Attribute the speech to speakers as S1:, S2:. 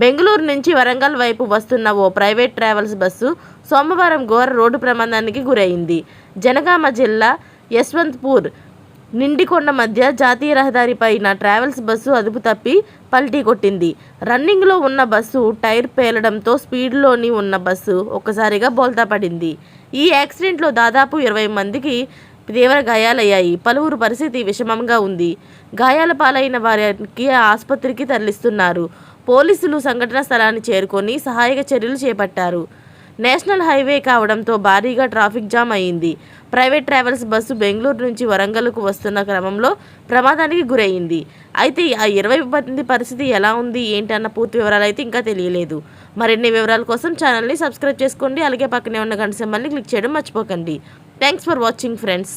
S1: బెంగళూరు నుంచి వరంగల్ వైపు వస్తున్న ఓ ప్రైవేట్ ట్రావెల్స్ బస్సు సోమవారం ఘోర రోడ్డు ప్రమాదానికి గురైంది. జనగామ జిల్లా యశ్వంత్పూర్ నిండికొండ మధ్య జాతీయ రహదారి పైన ట్రావెల్స్ బస్సు అదుపు తప్పి పల్టీ కొట్టింది. రన్నింగ్లో ఉన్న బస్సు టైర్ పేలడంతో స్పీడ్లోని ఉన్న బస్సు ఒక్కసారిగా బోల్తా పడింది. ఈ యాక్సిడెంట్లో దాదాపు ఇరవై మందికి తీవ్ర గాయాలయ్యాయి. పలువురు పరిస్థితి విషమంగా ఉంది. గాయాల పాలైన వారికి ఆసుపత్రికి తరలిస్తున్నారు. పోలీసులు సంఘటన స్థలాన్ని చేరుకొని సహాయక చర్యలు చేపట్టారు. నేషనల్ హైవే కావడంతో భారీగా ట్రాఫిక్ జామ్ అయింది. ప్రైవేట్ ట్రావెల్స్ బస్సు బెంగళూరు నుంచి వరంగల్కు వస్తున్న క్రమంలో ప్రమాదానికి గురైంది. అయితే ఆ ఇరవై మంది పరిస్థితి ఎలా ఉంది ఏంటన్న పూర్తి వివరాలు అయితే ఇంకా తెలియలేదు. మరిన్ని వివరాల కోసం ఛానల్ని సబ్స్క్రైబ్ చేసుకోండి. అలాగే పక్కనే ఉన్న గంట సింబల్ని క్లిక్ చేయడం మర్చిపోకండి. Thanks for watching friends.